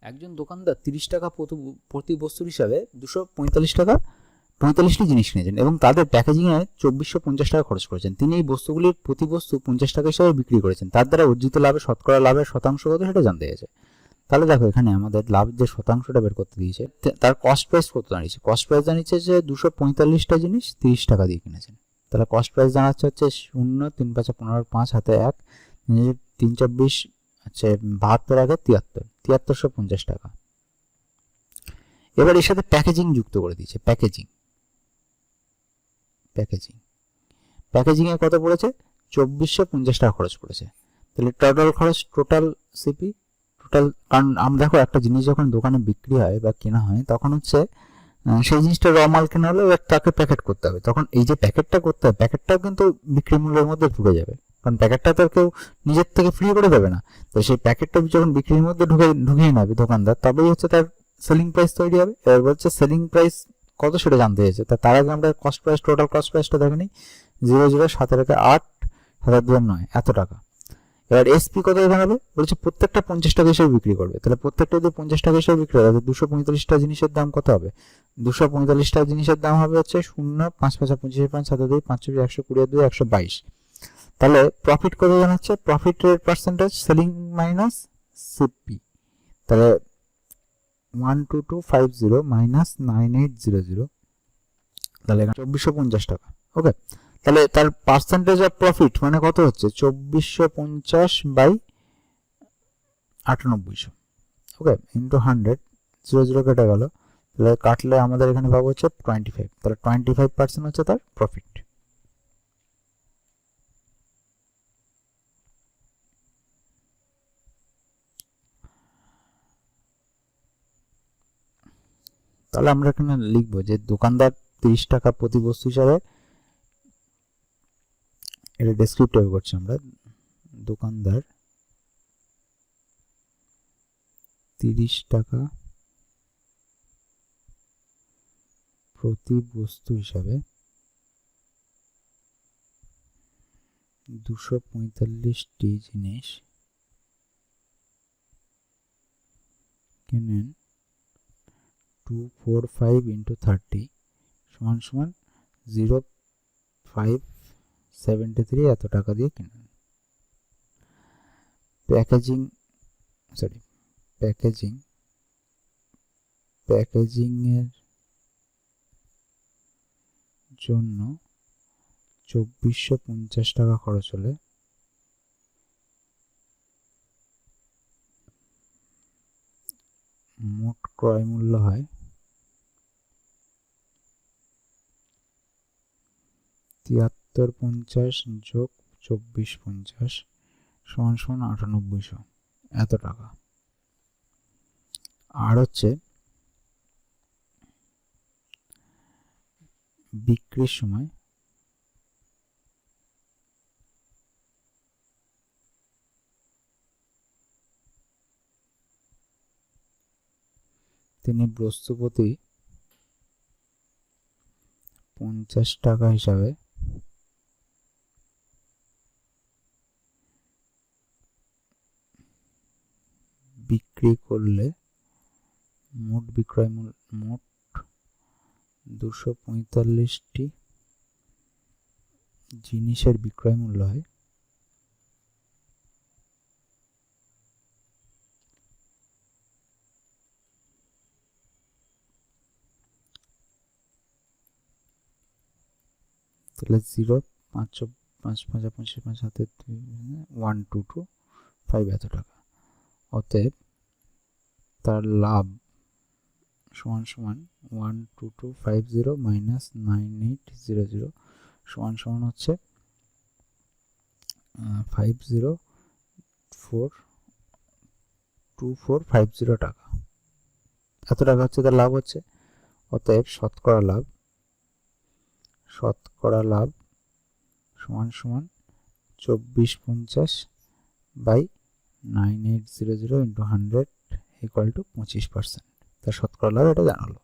একজন দোকানদার তিরিশ টাকা প্রতি- বস্তুর হিসাবে দুশো পঁয়তাল্লিশ টাকা পঁয়তাল্লিশটি জিনিস কিনেছেন এবং তাদের প্যাকেজিংয়ে চব্বিশশো পঞ্চাশ টাকা খরচ করেছেন। তিনি এই বস্তুগুলির প্রতি বস্তু পঞ্চাশ টাকা হিসাবে বিক্রি করেছেন। তার দ্বারা অর্জিত লাভে শতকরা লাভের শতাংশ কত সেটা জানতে গেছে। তাহলে দেখো এখানে আমাদের লাভ যে শতাংশটা বের করতে দিয়েছে তার কস্ট প্রাইস কত দাঁড়িয়েছে? কস্ট প্রাইস দাঁড়িয়েছে যে দুশো পঁয়তাল্লিশটা জিনিস তিরিশ টাকা দিয়ে কিনেছেন। তাহলে কস্ট প্রাইস দাঁড়াচ্ছে হচ্ছে শূন্য, তিন পাঁচ পনেরো, পাঁচ হাতে এক তিন চব্বিশ হচ্ছে বাহাত্তর আগে তিয়াত্তর, তিয়াত্তরশো পঞ্চাশ টাকা। এবার এর সাথে প্যাকেজিং যুক্ত করে দিয়েছে প্যাকেজিং প্যাকেজিং প্যাকেজিং এ কত পড়েছে? চব্বিশশো পঞ্চাশ টাকা খরচ পড়েছে। তাহলে টোটাল খরচ টোটাল সিপি টোটাল কারণ আমরা দেখো একটা জিনিস যখন দোকানে বিক্রি হয় বা কেনা হয়, তখন হচ্ছে সেই জিনিসটা র মাল কেনা হলে তাকে প্যাকেট করতে হবে। তখন এই যে প্যাকেটটা করতে হবে প্যাকেটটাও কিন্তু বিক্রি মূল্যের মধ্যে ঢুকে যাবে। কারণ প্যাকেটটা তো কেউ নিজের থেকে ফ্রি করে দেবে না। তো সেই প্যাকেটটা যখন বিক্রির মধ্যে ঢুকে, ঢুকিয়ে নেবে দোকানদার, তবেই হচ্ছে তার সেলিং প্রাইস তৈরি হবে। এবার বলছে সেলিং প্রাইস কত সেটা জানতে হয়েছে তা তার আগে আমরা কস্ট প্রাইস টোটাল কস্ট প্রাইসটা দেখে নিই। জিরো জিরো সাতের একে আট হাজার দুই, নয়, এত টাকা। এবার এসপি কত দাঁড়াবে বলছে প্রত্যেকটা পঞ্চাশ টাকা হিসেবে বিক্রি করবে। তাহলে প্রত্যেকটা যদি পঞ্চাশ টাকা হিসেবে বিক্রি হবে দুশো পঁয়তাল্লিশটা জিনিসের দাম কত হবে? দুশো পঁয়তাল্লিশটা জিনিসের দাম হবে হচ্ছে শূন্য, পাঁচ পাঁচ পঁচিশ পাঁচ সাত দুই, পাঁচ ছবি একশো কুড়ি দুই, একশো বাইশ। তাহলে প্রফিট কত জানাচ্ছে প্রফিটের পার্সেন্টেজ সেলিং মাইনাস সিপি তাহলে one two two five zero minus nine eight zero zero তাহলে চব্বিশশো পঞ্চাশ টাকা। ওকে তাহলে তার পার্সেন্টেজ অফ প্রফিট মানে কত হচ্ছে? চব্বিশশো পঞ্চাশ by আটানব্বইশো। Okay into hundred zero zero কেটে গেল। তাহলে কাটলে আমাদের এখানে পাবো হচ্ছে টোয়েন্টি ফাইভ তাহলে টোয়েন্টি ফাইভ পার্সেন্ট হচ্ছে তার প্রফিট তাহলে আমরা এখানে লিখব যে দোকানদার তিরিশ টাকা প্রতি বস্তু হিসাবে, এটা ডেসক্রিপটিভ করছি আমরা, দোকানদার তিরিশ টাকা প্রতি বস্তু হিসাবে দুশো পঁয়তাল্লিশটি জিনিস কেনেন। Two four five into thirty সমান সমান জিরো ফাইভ সেভেন্টি থ্রি এত টাকা দিয়ে কিনেন প্যাকেজিং সরি প্যাকেজিং, প্যাকেজিংয়ের জন্য চব্বিশশো পঞ্চাশ টাকা খরচ হলে মোট ক্রয় মূল্য হয় তিয়াত্তর পঞ্চাশ যোগ চব্বিশ পঞ্চাশ সমান সমান আটানব্বইশো। এত টাকা। আর হচ্ছে বিক্রির সময় তিনি বস্তুপতি পঞ্চাশ টাকা হিসাবে বিক্রি করলে মোট বিক্রয় মোট দুশো পঁয়তাল্লিশটি জিনিসের বিক্রয় মূল্য হয় তাহলে জিরো পাঁচ পাঁচ পাঁচ পঁচিশ পাঁচ হাতে ওয়ান টু টু ফাইভ এত টাকা অতএব তার লাভ। সমান সমান one two two five zero minus nine eight zero zero সমান সমান হচ্ছে five zero four two four five zero টাকা। এত টাকা হচ্ছে তার লাভ হচ্ছে। অতএব শতকরা লাভ শতকরা লাভ সমান সমান চব্বিশ পঞ্চাশ by nine eight zero zero into hundred equal to পঁচিশ পার্সেন্ট তার শতকরা লাভ এটা জানালো।